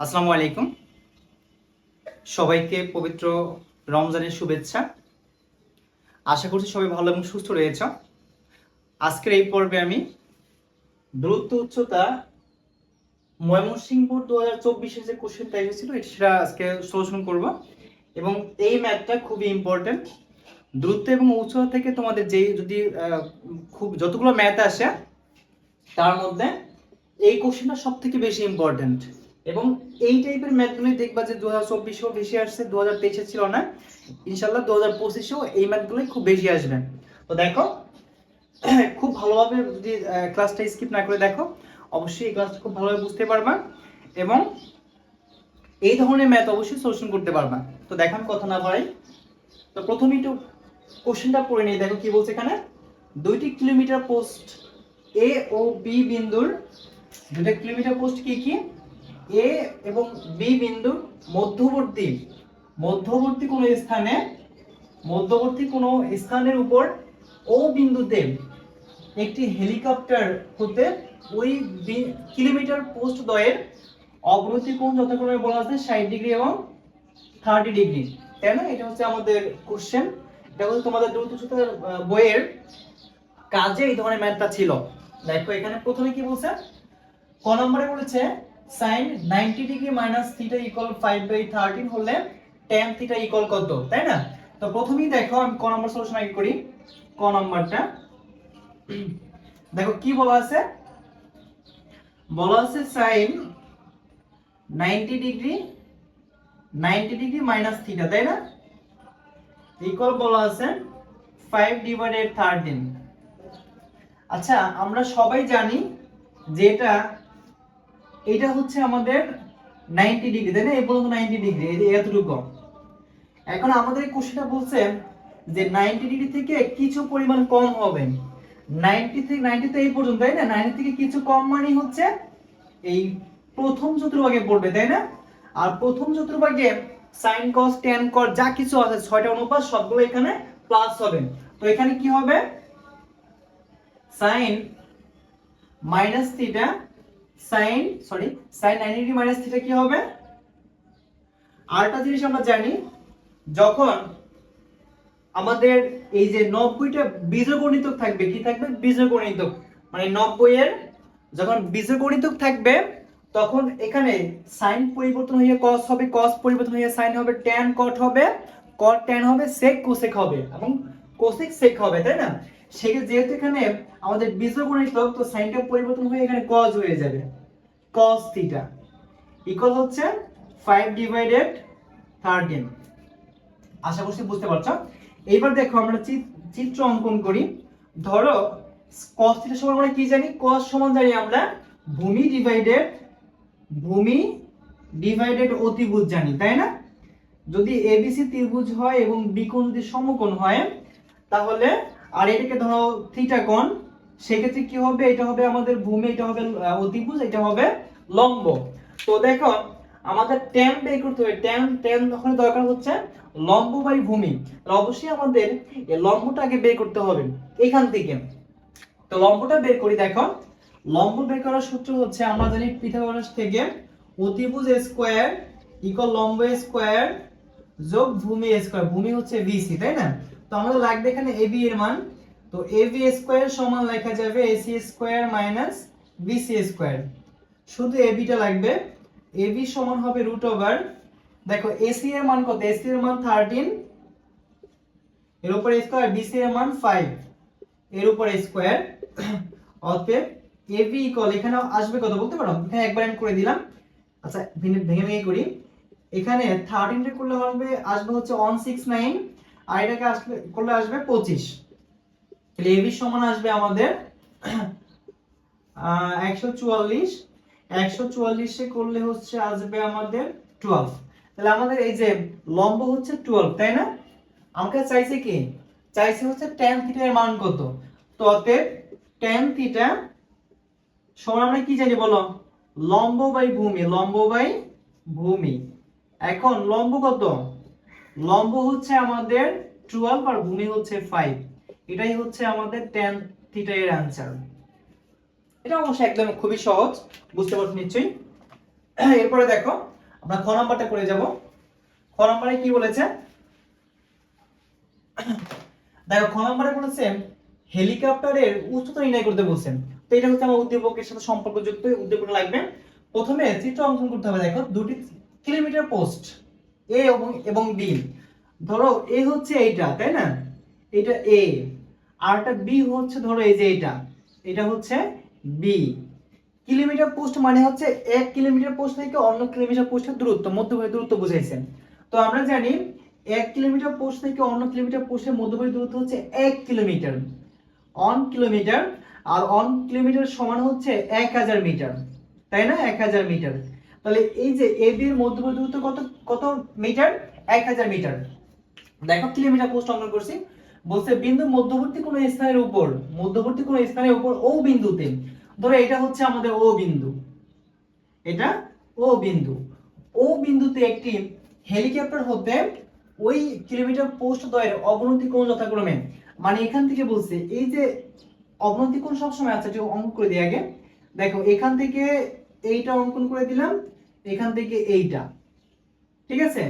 আসসালামু আলাইকুম। সবাইকে পবিত্র রমজানের শুভেচ্ছা। আশা করছি সবাই ভালো এবং সুস্থ রয়েছ। আজকের এই পর্বে আমি দূরত্ব উচ্চতা ময়মনসিংহ দু হাজার চব্বিশের যে কোশ্চেন টাইপ ছিল, এটা সেটা আজকে সলিউশন করব। এবং এই ম্যাথটা খুবই ইম্পর্টেন্ট দূরত্ব এবং উচ্চতা থেকে তোমাদের যেই যদি খুব যতগুলো ম্যাথ আসে, তার মধ্যে এই কোশ্চেনটা সব থেকে বেশি ইম্পর্টেন্ট এবং এই টাইপের ম্যাথগুলি দেখবা যে দু হাজার চব্বিশেও বেশি আসছে দু হাজার তেইশে ছিল না। ইনশাল্লাহ দু হাজার পঁচিশেও এই ম্যাথগুলোই খুব বেশি আসবে। তো দেখো, খুব ভালোভাবে যদি ক্লাসটা স্কিপ না করে দেখো, অবশ্যই এই ক্লাসটা খুব ভালোভাবে বুঝতে পারবা এবং এই ধরনের ম্যাথ অবশ্যই সলিউশন করতে পারবা। তো দেখান কথা না বাড়াই। তো প্রথমে একটু কোশ্চেনটা পড়ে নিই। দেখো কি বলছে এখানে? দুইটি কিলোমিটার পোস্ট এ ও বি বিন্দুর, দুইটা কিলোমিটার পোস্ট কি কি? এ এবং বি বিন্দুর মধ্যবর্তী মধ্যবর্তী কোনো স্থানে মধ্যবর্তী কোনো স্থানের উপর ও বিন্দুতে একটি হেলিকপ্টার হতে ওই কিলোমিটার পোস্ট দ্বয়ের অবনতি কোণ যথাক্রমে বলা আছে ষাট ডিগ্রি এবং থার্টি ডিগ্রি। তাই না? এটা হচ্ছে আমাদের কোশ্চেন এটা হচ্ছে তোমাদের দ্রুত সূত্রের আহ, বইয়ের কাজে এই ধরনের ম্যাথটা ছিল। দেখো এখানে প্রথমে কি বলছে? ক নম্বরে বলেছে sine 90 degree minus theta equal 5 by 13 হলে tan থিটা ইকুয়াল কত? তাই না? তো প্রথমেই দেখো, আমি ক নম্বর সলিউশন আগে করি। ক নম্বরটা দেখো, কি বলা আছে? বলা আছে sine 90 degree 90 degree minus theta তাই না? ইকুয়াল বলা আছে 5 ডিভাইডেড 13 আচ্ছা আমরা সবাই জানি যে এটা হচ্ছে আমাদের 90 ডিগ্রি তাই না? এই পর্যন্ত 90 ডিগ্রি এই এতটুকু এখন আমাদের এই কোশ্চেনটা বলছে যে 90 ডিগ্রি থেকে কিছু পরিমাণ কম হবে। 90 থেকে 90 তো এই পর্যন্ত, তাই না? 90 থেকে কিছু কম মানে হচ্ছে এই প্রথম চতুর্ভাগে পড়বে, তাই না? আর প্রথম চতুর্ভাগে sin cos, tan cos, যা কিছু আছে, ছয়টা অনুপাত, সবগুলো এখানে প্লাস হবে। তো এখানে কি হবে? sin minus theta sin sorry sin 90 degree minus theta কি হবে? আরেকটা জিনিস আমরা জানি, যখন আমাদের এই যে নব্বইটা বীজগণিতক থাকবে, কি থাকবে? বীজগণিতক। মানে নব্বই এর যখন বীজগণিতক থাকবে, তখন এখানে সাইন পরিবর্তন হয়ে কস হবে কস পরিবর্তন হয়ে সাইন হবে ট্যান কট হবে কট ট্যান হবে সেক কোসেক হবে এবং কোসেক সেক হবে, তাই না? সেক্ষেত্রে যেহেতু এখানে আমাদের বীজগণিতক তো সাইনটা পরিবর্তন হয়ে এখানে কস হয়ে যাবে। কস থিটা ইকুয়াল হচ্ছে 5 ডিভাইডেড 13 আশা করছি বুঝতে পারছ? এইবার দেখো আমরা চিত- চিত্র অঙ্কন করি। ধরো cos থিটা সমান আমরা কি জানি? cos সমান জানি আমরা ভূমি ডিভাইডেড ভূমি ডিভাইডেড অতিভুজ জানি, তাই না? যদি এবিসি ত্রিভুজ হয় এবং বিকোণ যদি সমকোণ হয়, তাহলে আর এটাকে ধরো থিটা কোণ, সেক্ষেত্রে কি হবে? এটা হবে আমাদের ভূমি, এটা হবে অতিভুজ, এটা হবে লম্ব। তো দেখো, আমাদের ট্যান বের করতে হবে। ট্যান ট্যান ওখানে দরকার হচ্ছে লম্ব বাই ভূমি। অবশ্যই আমাদের এই আগে বের করতে হবে এখান থেকে। তো লম্বটা বের করি, দেখো। লম্ব বের করার সূত্র হচ্ছে, আমরা জানি পিথাগোরাস থেকে অতিভুজ স্কোয়ার ইকুয়াল লম্ব স্কোয়ার যোগ ভূমি স্কোয়ার। ভূমি হচ্ছে বিসি তাই না? তো আমাদের লাগবে এখানে এবি এর মান, তো এবি স্কোয়ার সমান লেখা যাবে AC square minus BC square শুধু এবিটা লাগবে। এবি সমান হবে রুট ওভার দেখো এসি এর মান কত? এসি এর মান 13 এর উপরে স্কোয়ার বিসি এর মান 5 এর উপরে স্কোয়ার অতএব এবি ইকুয়াল এখানে আসবে কত বলতে পারো? এখানে একবার আমি করে দিলাম। আচ্ছা ভেঙে ভেঙে করি। এখানে 13 টা করলে হবে, আসবে হচ্ছে 169 আর এটাকে করলে আসবে 25 তাহলে সমান আসবে আমাদের আহ, 144 144 এ করলে হচ্ছে আসবে আমাদের 12 তাহলে আমাদের এই যে লম্ব হচ্ছে 12 তাই না? আমাকে চাইছে কি? চাইছে হচ্ছে tan থিটা এর মান কত? তো অতএব থিটা সমান আমরা কি জানি বলো? লম্ব বাই ভূমি লম্ব বাই ভূমি। এখন লম্ব কত? লম্ব হচ্ছে আমাদের 12 আর ভূমি হচ্ছে 5 এটাই হচ্ছে আমাদের tan থিটা এর অ্যানসার এটা অবশ্য একদম খুবই সহজ, বুঝতে পারছ নিশ্চয়ই? এরপরে দেখো, আমরা খ নাম্বারটা করে যাব। খ নাম্বারে কি বলেছে? দেখো, খ নাম্বারে বলেছে হেলিকপ্টারের উচ্চতা নির্ণয় করতে বলছেন। তো এটা হচ্ছে আমার উদ্দীপকের সাথে সম্পর্কযুক্ত উদ্দীপক লাগবে। প্রথমে চিত্র অঙ্কন করতে হবে, দেখো, দুটি কিলোমিটার পোস্ট এ এবং এবং বি ধরো এ হচ্ছে এইটা, তাই না? এটা এ আরটা বি হচ্ছে, ধরো এই যে এটা এটা হচ্ছে বি কিলোমিটার পোস্ট মানে হচ্ছে এক কিলোমিটার পোস্ট থেকে অন্য কিলোমিটার পোস্টের দূরত্ব মধ্যবর্তী দূরত্ব বুঝাইছেন। তো আমরা জানি এক কিলোমিটার পোস্ট থেকে অন্য কিলোমিটার পোস্টের মধ্যবর্তী দূরত্ব হচ্ছে এক কিলোমিটার। অন কিলোমিটার আর অন কিলোমিটার সমান হচ্ছে এক হাজার মিটার, তাই না? এক হাজার মিটার। তাহলে এই যে এ বি এর মধ্যবর্তী দূরত্ব কত কত মিটার এক হাজার মিটার দেখো কিলোমিটার পোস্ট অঙ্কন করছি। বলছে বিন্দু মধ্যবর্তী কোন স্থানের উপর, মধ্যবর্তী কোন স্থানের উপর ও বিন্দুতে। ধরো এটা হচ্ছে আমাদের ও বিন্দু। এটা ও বিন্দু। ও বিন্দুতে একটি হেলিকপ্টার হতে ওই কিলোমিটার পোস্ট দ্বয়ের অবনতি কোণ যথাক্রমে। মানে এখান থেকে বলছে, এই যে অবনতি কোণ সবসময় আছে যে অঙ্কন করে দিই আগে। দেখো, এখান থেকে এইটা অঙ্কন করে দিলাম। এখান থেকে এইটা। ঠিক আছে?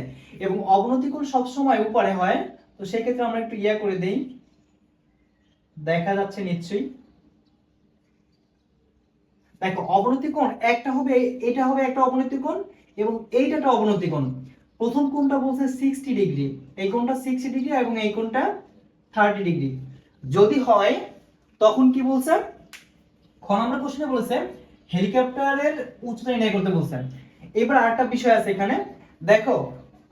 এবং অবনতি কোণ সবসময় উপরে হয়, তো সেক্ষেত্রে আমরা একটু ইয়া করে দেই। দেখা যাচ্ছে নিশ্চয়ই। দেখো, অবনতি কোণ একটা হবে, এটা হবে একটা অবনতি কোণ এবং এইটা একটা অবনতি কোণ। প্রথম কোণটা বলছে সিক্সটি ডিগ্রি এই কোণটা সিক্সটি ডিগ্রি এবং এই কোণটা থার্টি ডিগ্রি যদি হয়, তখন কি বলছে? খ নম্বর কোশ্চেনে বলেছে হেলিকপ্টারের উচ্চতা নির্ণয় করতে বলছে। এবার আরেকটা বিষয় আছে এখানে। দেখো,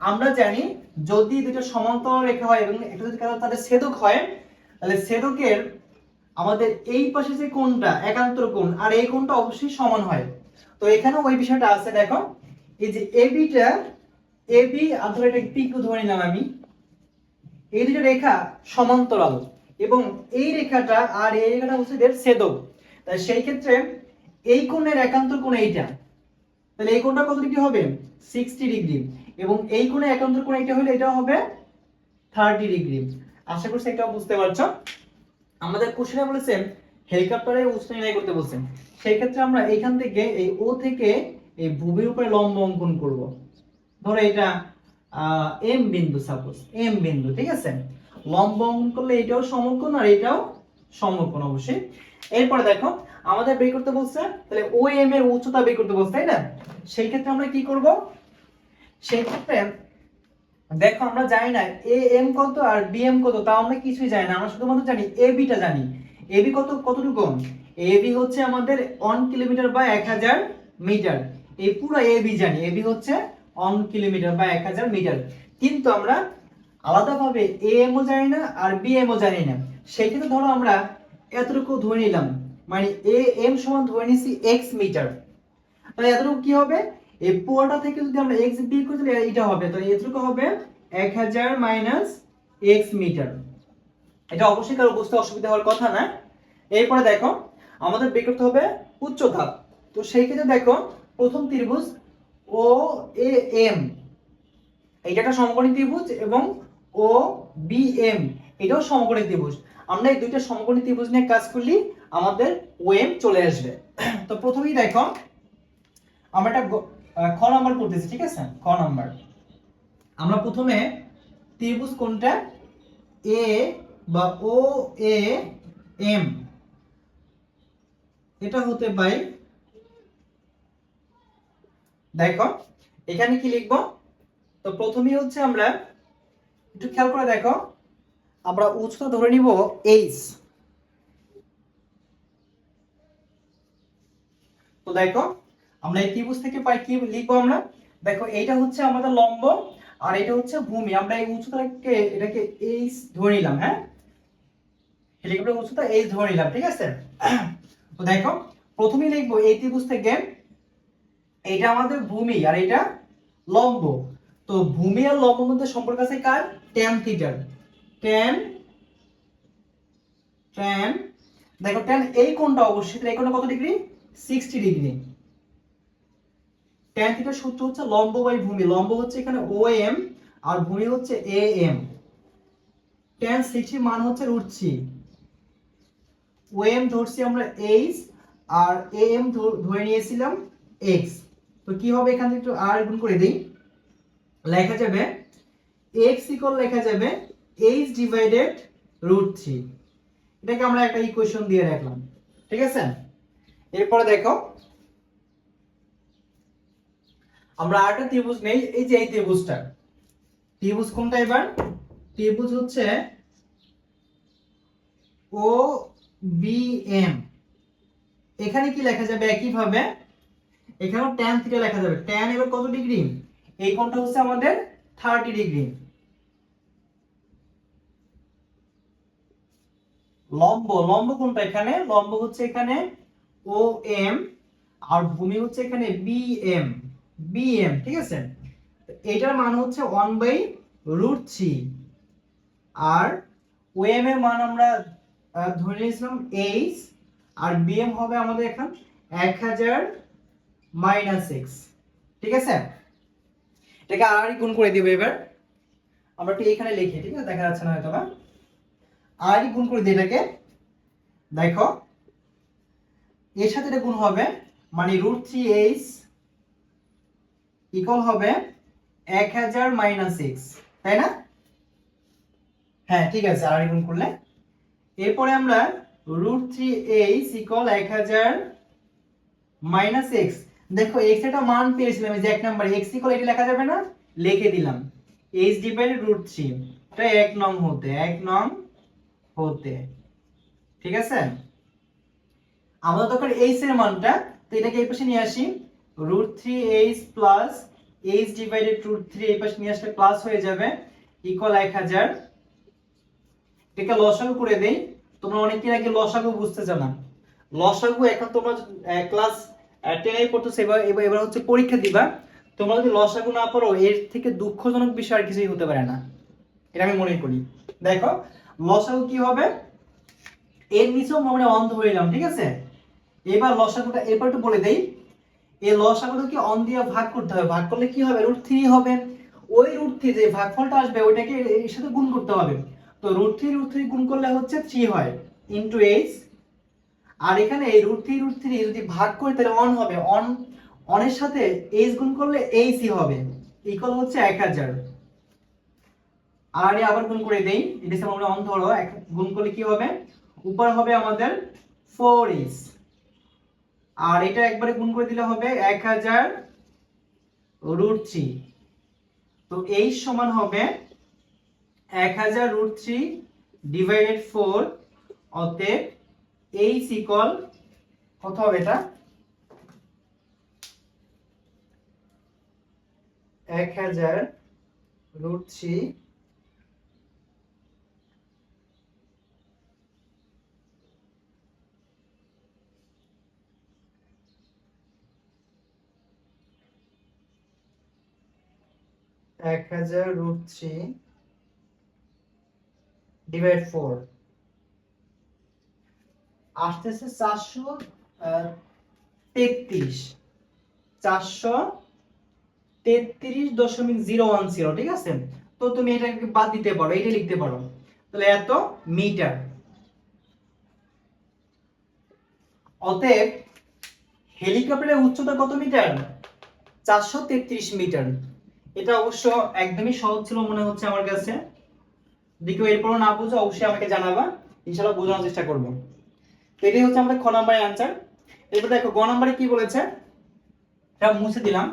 আমরা জানি যদি দুটো সমান্তরাল রেখা হয় এবং একটা যদি তাদের ছেদক হয়, তাহলে ছেদকের আমাদের এই পাশে যে কোণটা, একান্তর কোণ, আর এই কোণটা অবশ্যই সমান হয়। তো এখানেও ওই বিষয়টা আছে, দেখো। এই যে এবিটা এবি আর ধরো এটা পিকু ধরে নিলাম আমি। এই দুটো রেখা সমান্তরাল এবং এই রেখাটা আর এই রেখাটা হচ্ছে এদের ছেদক। তাই সেই ক্ষেত্রে এই কোণের একান্তর কোণ এইটা। তাহলে এই কোণটা কত ডিগ্রি হবে? Sixty degree. এবং এই কোণে একান্তর কোণ এটা হলে এটা হবে থার্টি ডিগ্রি। আশা করছি এটা বুঝতে পারছ। আমাদের কোশ্চেনে বলেছে হেলিকপ্টারের উচ্চতা নির্ণয় করতে বলছেন সেই ক্ষেত্রে আমরা এইখান থেকে এই ও থেকে এই ভূমির উপরে লম্ব অঙ্কন করব। ধরো এটা এম বিন্দু সাপোজ এম বিন্দু, ঠিক আছে? লম্ব অঙ্কন করলে এটাও সমকোণ আর এটাও সমকোণ অবশ্যই। এরপরে দেখো আমাদের বের করতে বলছে, তাহলে ও এম এর উচ্চতা বের করতে বলছে, তাই না? সেই ক্ষেত্রে আমরা কি করব? সেই ক্ষেত্রে দেখো, আমরা জানি না এ এম কত আর বি এম কত, তাও আমরা কিছুই জানি না। আমরা শুধুমাত্র জানি এ বিটা জানি। এ বি কত, কতটুকু? এ বি হচ্ছে আমাদের অন কিলোমিটার বা এক হাজার মিটার এই পুরো এ বি জানি। এ বি হচ্ছে অন কিলোমিটার বা এক হাজার মিটার কিন্তু আমরা আলাদাভাবে এ এম ও জানি না আর বি এম ও জানি না। সেই ক্ষেত্রে ধরো আমরা এতটুকু ধরে নিলাম। মানে এ, এম সমান ধরে নিছি এক্স মিটার। তাহলে এতটুকু কি হবে? এই পুরোটা থেকে যদি আমরা এক্স বিয়োগ করি, তাহলে এটা হবে। তাহলে এতটুকু হবে এক হাজার মাইনাস এক্স মিটার। এটা অবশ্যই কারও বুঝতে অসুবিধা হওয়ার কথা না। এরপরে দেখো, আমাদের বের করতে হবে উচ্চতা তো সেই ক্ষেত্রে দেখো, প্রথম ত্রিভুজ ও এ, এম। এইটা একটা সমকোণী ত্রিভুজ এবং ও, বি, এম। এটাও সমকোণী ত্রিভুজ। আমরা এই দুইটা সমকোণী ত্রিভুজ নিয়ে কাজ করলে আমাদের ও এম চলে আসবে। তো প্রথমেই দেখো, আমরা একটা খ নাম্বার করতেছি, ঠিক আছে? খ নাম্বার। আমরা প্রথমে ত্রিভুজ কোনটা? এ বা ও, এ, এম। এটা হতে পাই, দেখো, এখানে কি লিখব? তো প্রথমেই হচ্ছে আমরা, একটু খেয়াল করে দেখো, আমরা উচ্চতা ধরে নিব এইচ তো দেখো, আমরা এই ত্রিভুজ থেকে পাই কি লিখব আমরা? দেখো, এইটা হচ্ছে আমাদের লম্ব আর এটা হচ্ছে ভূমি। আমরা এই উচ্চতাকে এটাকে এইচ ধরে নিলাম হ্যাঁ? হেলিকপ্টার উচ্চতা এইচ ধরে নিলাম, ঠিক আছে? তো দেখো, প্রথমেই লিখব এই ত্রিভুজ থেকে এইটা আমাদের ভূমি আর এটা লম্ব। তো ভূমি আর লম্ব মধ্যে সম্পর্ক আছে কার? ট্যান থিটার ট্যান ট্যান দেখো ট্যান এই কোণটা অবশ্যই এই কোণটা কত ডিগ্রি? 60 ডিগ্রি ট্যান থিটার সূত্র হচ্ছে লম্ব বাই ভূমি। লম্ব হচ্ছে এখানে এম আর ভূমি হচ্ছে এম ট্যান 60 মান হচ্ছে রুট এম ধরছি আমরা এইচ আর এম ধরে নিয়েছিলাম এক্স তো কি হবে এখান থেকে একটু আর গুণ করে দিই। লেখা যাবে x লেখা যাবে h ডিভাইডেড রুট এটাকে আমরা একটা ইকুয়েশন দিয়ে রাখলাম। ঠিক আছে? এরপরে দেখো, আমরা আরেকটা ত্রিভুজ নেই, এই যে এই ত্রিভুজটা। ত্রিভুজ কোনটা এবার? ত্রিভুজ হচ্ছে ও বি এম এখানে কি লেখা যাবে একই ভাবে এখানেও tan থিটা লেখা যাবে। tan এবার কত ডিগ্রি এই কোণটা হচ্ছে আমাদের 30 ডিগ্রি লম্ব লম্ব কোনটা এখানে, লম্ব হচ্ছে এখানে ও এম আর ভূমি হচ্ছে এখানে বি এম বি এম ঠিক আছে? এটার মান হচ্ছে ওয়ান বাই রুট থ্রি আর ও এম এর মান আমরা ধরে নিয়েছিলাম এইচ আর বি এম হবে আমাদের এখন এক হাজার মাইনাস সিক্স ঠিক আছে? এটাকে আর গুণ করে দিব এবার। আমরা একটু এখানে লিখি, ঠিক আছে? দেখা যাচ্ছে না হয়তো বা আর গুণ করে দিই এটাকে। দেখো এর সাথে এটা গুণ হবে মানে রুট থ্রি এইচ ইকুয়াল হবে এক হাজার মাইনাস সিক্স তাই না? হ্যাঁ ঠিক আছে, আর গুণ করলে। এরপরে আমরা রুট থ্রি এইচ ইকুয়াল এক হাজার মাইনাস এক্স দেখো এক্স একটা মান পেয়েছিলাম যে এক নাম্বার এক্স ইকুয়াল এটা লেখা যাবে না? লিখে দিলাম এইচ ডিভাইডেড রুট থ্রি এটা এক নং হতে, এক নং হতে, ঠিক আছে? আমাদের দরকার এইচ এর মানটা তো এটাকে এই পাশে নিয়ে আসি। Root three H plus H divided root three এই পাশে নিয়ে আসলে প্লাস হয়ে যাবে ইকুয়াল এক হাজার। এটাকে লসাগু করে দেই। তোমরা অনেকের আগে লসাগু বুঝতে জানা। লসাগু এখন তোমরা ক্লাস টেনে পড়তেছো, এবার এবার হচ্ছে পরীক্ষা দিবা। তোমরা যদি লসাগু না পড়ো এর থেকে দুঃখজনক বিষয় আর কিছুই হতে পারে না। এটা আমি মনে করি। দেখো, লসাগু কি হবে? এর নিচেও আমরা অন্ধ হয়ে এলাম ঠিক আছে? এবার লসাগুটা এরপর একটু বলে দেই। এই লসাগুটাকে অন দিয়ে ভাগ করতে হবে। ভাগ করলে কি হবে? রুট থ্রি হবে। ওই রুট থ্রি যে ভাগফলটা আসবে, ওইটাকে এর সাথে গুণ করতে হবে। তো রুট থ্রি রুট থ্রি গুণ করলে হচ্ছে থ্রি হয় ইন্টু এইচ আর এখানে এই রুট থ্রি রুট থ্রি যদি ভাগ করি, তাহলে অন হবে। অন অনের সাথে এইচ গুণ করলে এইচই হবে। ইকুয়াল হচ্ছে এক হাজার। আর আবার গুণ করে দেই। এটা আমরা অন ধরো। গুণ করলে কি হবে? উপর হবে আমাদের ফোর এইচ আর এটা একবারে গুণ করে দিলে হবে এক হাজার রুট থ্রি। তো এই সমান হবে এক হাজার রুট থ্রি ডিভাইডেড ফোর, অতএব এইচ ইকল কত হবে এটা? এক হাজার রুট থ্রি এক হাজার রুট থ্রি ডিভাইড আসতেছে চারশো তেত্রিশ। চারশো তেত্রিশ দশমিক জিরো ওয়ান জিরো ঠিক আছে? তো তুমি এটাকে বাদ দিতে পারো এটা লিখতে পারো। তাহলে এত মিটার। অতএব হেলিকপ্টারের উচ্চতা কত মিটার? চারশো তেত্রিশ মিটার। এটা অবশ্য একদমই সহজ ছিল মনে হচ্ছে আমার কাছে। যদি কেউ এরপরও না বুঝো অবশ্যই আমাকে জানাবা। ইনশাল্লাহ বোঝানোর চেষ্টা করব। এটাই হচ্ছে আমাদের খ নাম্বারের অ্যান্সার এরপর দেখো, গ নাম্বারে কি বলেছে? এটা মুছে দিলাম।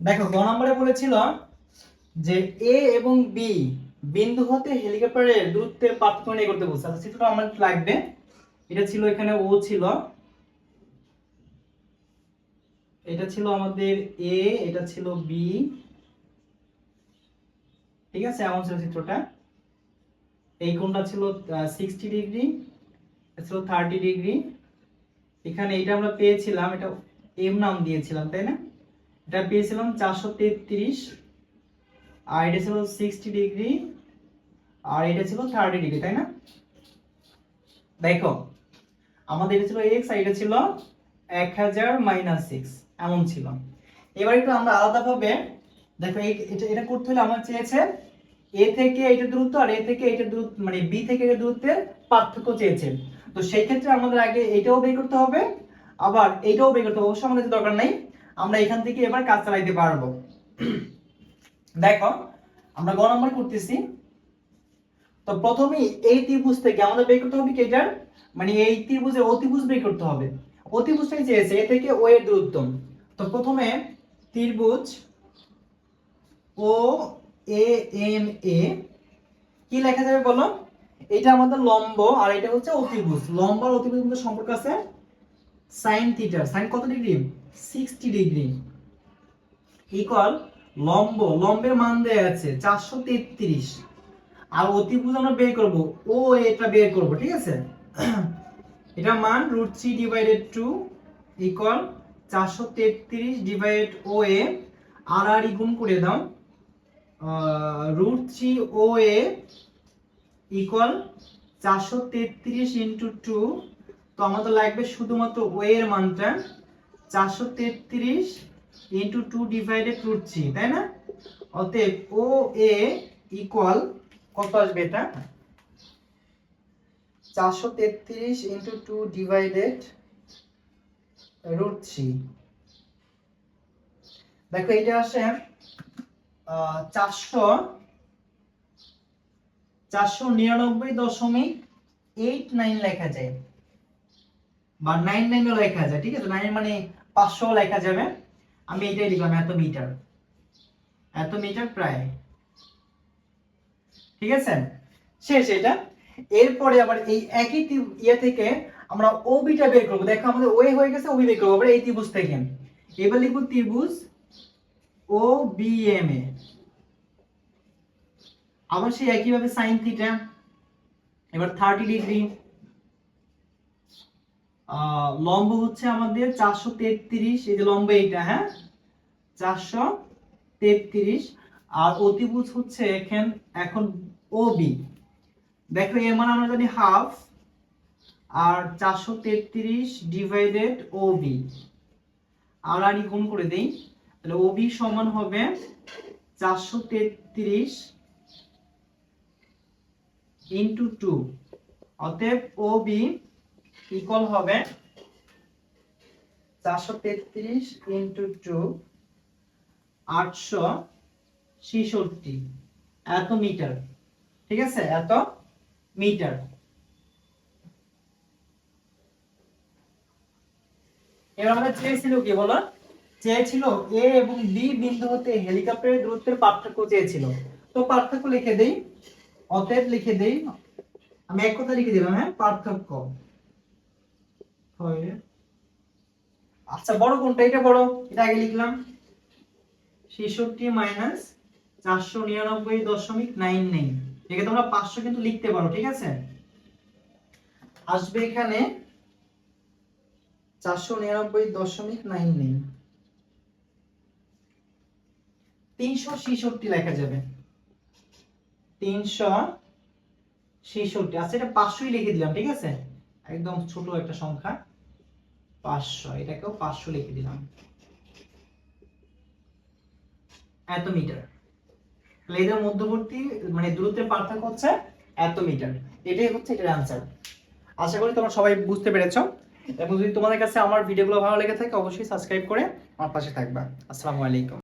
দেখো, গ নম্বরে বলেছিল যে এ এবং বি বিন্দু হতে হেলিকপ্টারের দূরত্বের পার্থক্য নিয়ে করতে বলছে। আচ্ছা চিত্রটা আমার লাগবে। এটা ছিল এখানে ও ছিল। এটা ছিল আমাদের এ এটা ছিল বি ঠিক আছে, এমন ছিল চিত্রটা এই কোণটা ছিল সিক্সটি ডিগ্রি ছিল থার্টি ডিগ্রি এখানে এটা আমরা পেয়েছিলাম, এটা এম নাম দিয়েছিলাম, তাই না? এটা পেয়েছিলাম চারশো তেত্রিশ। আর এটা ছিল সিক্সটি ডিগ্রি আর এটা ছিল থার্টি ডিগ্রি তাই না? দেখো, আমাদের এটা ছিল এক্স আর এটা ছিল এক হাজার মাইনাস সিক্স এমন ছিল। এবার একটু আমরা আলাদাভাবে, দেখো এটা এটা করতে হলে আমার চেয়েছে এ থেকে এটা দূরত্ব আর এ থেকে এটা দূরত্ব মানে বি থেকে এর দূরত্বের পার্থক্য চেয়েছে। তো সেই ক্ষেত্রে আমাদের আগে এটাও বের করতে হবে, আবার এটাও বের করতে হবে অবশ্য আমাদের দরকার নাই। আমরা এখান থেকে এবার কাজ চালাইতে পারব। দেখো, আমরা গ নম্বর করতেছি। তো প্রথমেই এই ত্রিভুজ থেকে আমাদের বের করতে হবে কি মানে এই ত্রিভুজের অতিভুজ বের করতে হবে। অতিভুজটাই চেয়েছে এ থেকে ও এর দূরত্ব। তো প্রথমে ত্রিভুজ ও, এ এম এ, কি লেখা যাবে বলো? এটা আমাদের লম্ব আর এটা হচ্ছে অতিভুজ। লম্ব আর অতিভুজের মধ্যে সম্পর্ক আছে সাইন থিটা সাইন কত ডিগ্রি 60 ডিগ্রি ইকুয়াল লম্ব, লম্বের মান দেয়া আছে 433 আর অতিভুজ আমরা বের করব, ও এটা বের করব, ঠিক আছে? এটা মান root three divided two equal চারশো তেত্রিশ ডিভাইড ও এ আর আর গুণ করে দাও। Root three O A equal চারশো তেত্রিশ ইন্টু টু তো আমাদের লাগবে শুধুমাত্র ও এর মানটা। চারশো তেত্রিশ into two divided root three তাই না? অতএব ও এ ইকুয়াল কত আসবে এটা? চারশো তেত্রিশ into two divided root three দেখো এটা আসে চারশো চারশো নিরানব্বই দশমিক এইট নাইন লেখা যায়। বা নাইন নাইনও লেখা যায়, ঠিক আছে? নাইন মানে পাঁচশো লেখা যাবে। আমি এটাই লিখলাম, এত মিটার এত মিটার প্রায়। ঠিক আছে? শেষ এটা। এরপরে আবার এই একই ইয়ে থেকে আমরা ও বিটা বের করব। দেখো আমাদের ওয়ে হয়ে গেছে ওবি বের করব। এই ত্রিভুজ থেকে। এবার লিখব ত্রিভুজ ও বি এম এ আবার সেই একইভাবে সাইন থিটা এবার থার্টি ডিগ্রি লম্ব হচ্ছে আমাদের চারশো তেত্রিশ, এই যে লম্ব এইটা হ্যাঁ? চারশো তেত্রিশ। আর অতিভুজ হচ্ছে এখন এখন ও বি দেখো, এর মানে আমরা জানি হাফ আর চারশো তেত্রিশ ডিভাইডেড ও বি আর আর গুণ করে দেই, তাহলে ও বি সমান হবে চারশো তেত্রিশ ইন্টু টু অতএব ও বি ইকুয়াল হবে চারশো তেত্রিশ ইন্টু টু আটশো ছেষট্টি এত মিটার, ঠিক আছে? এত মিটার। এবার আমরা চেয়েছিল কি বলো? চেয়েছিল এ এবং বি বিন্দু হতে হেলিকপ্টারের দূরত্বের পার্থক্য চেয়েছিল। তো পার্থক্য লিখে দেই, অতএব লিখে দেই, আমি এক কথা লিখে দিলাম হ্যাঁ? পার্থক্য। আচ্ছা বড় কোনটা? এটা বড়। এটা আগে লিখলাম। ছেষট্টি মাইনাস চারশো নিরানব্বই দশমিক নাইন নাইন তোমরা পাঁচশো কিন্তু লিখতে পারো, ঠিক আছে? আসবে এখানে চারশো নিরানব্বই দশমিক নাইন নাইন তিনশো ছেষট্টি লেখা যাবে। তিনশো ছেষট্টি। আচ্ছা এটা পাঁচশোই লিখে দিলাম, ঠিক আছে? একদম ছোট একটা সংখ্যা। পাঁচশো, এটাকেও পাঁচশো লিখে দিলাম। এত মিটার। তাহলে মধ্যবর্তী মানে দূরত্বের পার্থক্য হচ্ছে এত মিটার। এটাই হচ্ছে এটার অ্যান্সার আশা করি তোমরা সবাই বুঝতে পেরেছ। এবং যদি তোমাদের কাছে আমার ভিডিওগুলো ভালো লেগে থাকে, অবশ্যই সাবস্ক্রাইব করে আমার পাশে থাকবা। আসসালামু আলাইকুম।